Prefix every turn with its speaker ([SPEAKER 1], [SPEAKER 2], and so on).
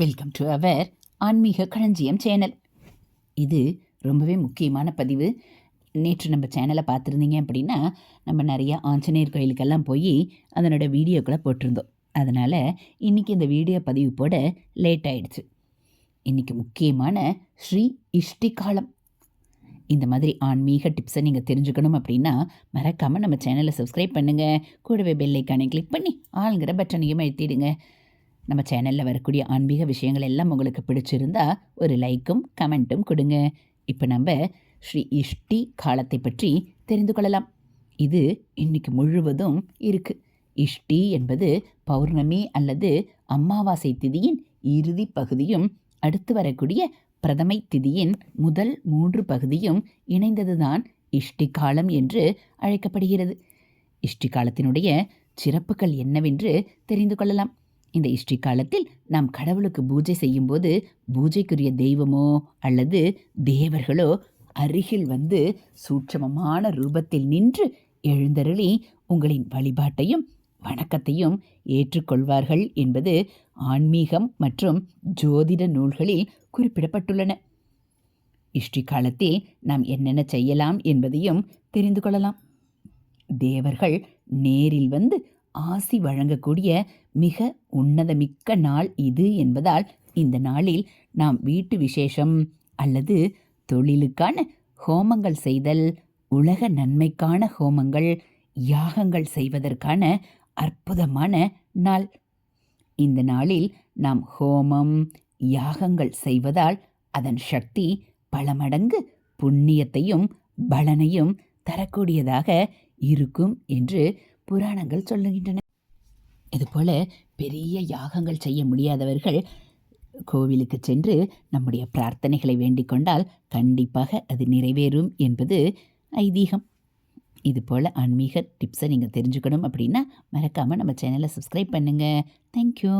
[SPEAKER 1] Welcome to our ஆன்மீக களஞ்சியம் channel. இது ரொம்பவே முக்கியமான பதிவு. நேற்று நம்ம சேனலை பார்த்துருந்தீங்க அப்படின்னா நம்ம நிறையா ஆஞ்சநேயர் கோயிலுக்கெல்லாம் போய் அதனோட வீடியோக்களை போட்டிருந்தோம். அதனால் இன்றைக்கி இந்த வீடியோ பதிவு போட லேட் ஆயிடுச்சு. இன்றைக்கி முக்கியமான ஸ்ரீ இஷ்டிகாலம். இந்த மாதிரி ஆன்மீக டிப்ஸை நீங்கள் தெரிஞ்சுக்கணும் அப்படின்னா மறக்காமல் நம்ம சேனலை சப்ஸ்கிரைப் பண்ணுங்கள் கூடவே பெல் கிளிக் பண்ணி ஆளுங்கிற பட்டனையும் எழுத்திடுங்க நம்ம சேனலில் வரக்கூடிய ஆன்மீக விஷயங்கள் எல்லாம் உங்களுக்கு பிடிச்சிருந்தா ஒரு லைக்கும் கமெண்ட்டும் கொடுங்க. இப்போ நம்ம ஸ்ரீ இஷ்டி காலத்தை பற்றி தெரிந்து கொள்ளலாம். இது இன்னைக்கு முழுவதும் இருக்கு. இஷ்டி என்பது பௌர்ணமி அல்லது அமாவாசை திதியின் இறுதி பகுதியும் அடுத்து வரக்கூடிய பிரதமை திதியின் முதல் மூன்று பகுதியும் இணைந்ததுதான் இஷ்டி காலம் என்று அழைக்கப்படுகிறது. இஷ்டி காலத்தினுடைய சிறப்புகள் என்னவென்று தெரிந்து கொள்ளலாம். இந்த இஷ்டி காலத்தில் நாம் கடவுளுக்கு பூஜை செய்யும்போது பூஜைக்குரிய தெய்வமோ அல்லது தேவர்களோ அருகில் வந்து சூட்சமமான ரூபத்தில் நின்று எழுந்தருளி உங்களின் வழிபாட்டையும் வணக்கத்தையும் ஏற்றுக்கொள்வார்கள் என்பது ஆன்மீகம் மற்றும் ஜோதிட நூல்களில் குறிப்பிடப்பட்டுள்ளன. இஷ்டி காலத்தில் நாம் என்னென்ன செய்யலாம் என்பதையும் தெரிந்து கொள்ளலாம். தேவர்கள் நேரில் வந்து ஆசி வழங்கக்கூடிய மிக உன்னதமிக்க நாள் இது என்பதால் இந்த நாளில் நாம் வீட்டு விசேஷம் அல்லது தொழிலுக்கான ஹோமங்கள் செய்தல் உலக நன்மைக்கான ஹோமங்கள் யாகங்கள் செய்வதற்கான அற்புதமான நாள். இந்த நாளில் நாம் ஹோமம் யாகங்கள் செய்வதால் அதன் சக்தி பல மடங்கு புண்ணியத்தையும் பலனையும் தரக்கூடியதாக இருக்கும் என்று புராணங்கள் சொல்லுகின்றன. இதுபோல பெரிய யாகங்கள் செய்ய முடியாதவர்கள் கோவிலுக்கு சென்று நம்முடைய பிரார்த்தனைகளை வேண்டிக் கொண்டால் கண்டிப்பாக அது நிறைவேறும் என்பது ஐதீகம். இது போல் ஆன்மீக டிப்ஸை நீங்கள் தெரிஞ்சுக்கணும் அப்படின்னா மறக்காமல் நம்ம சேனலை சப்ஸ்கிரைப் பண்ணுங்கள் தேங்க்யூ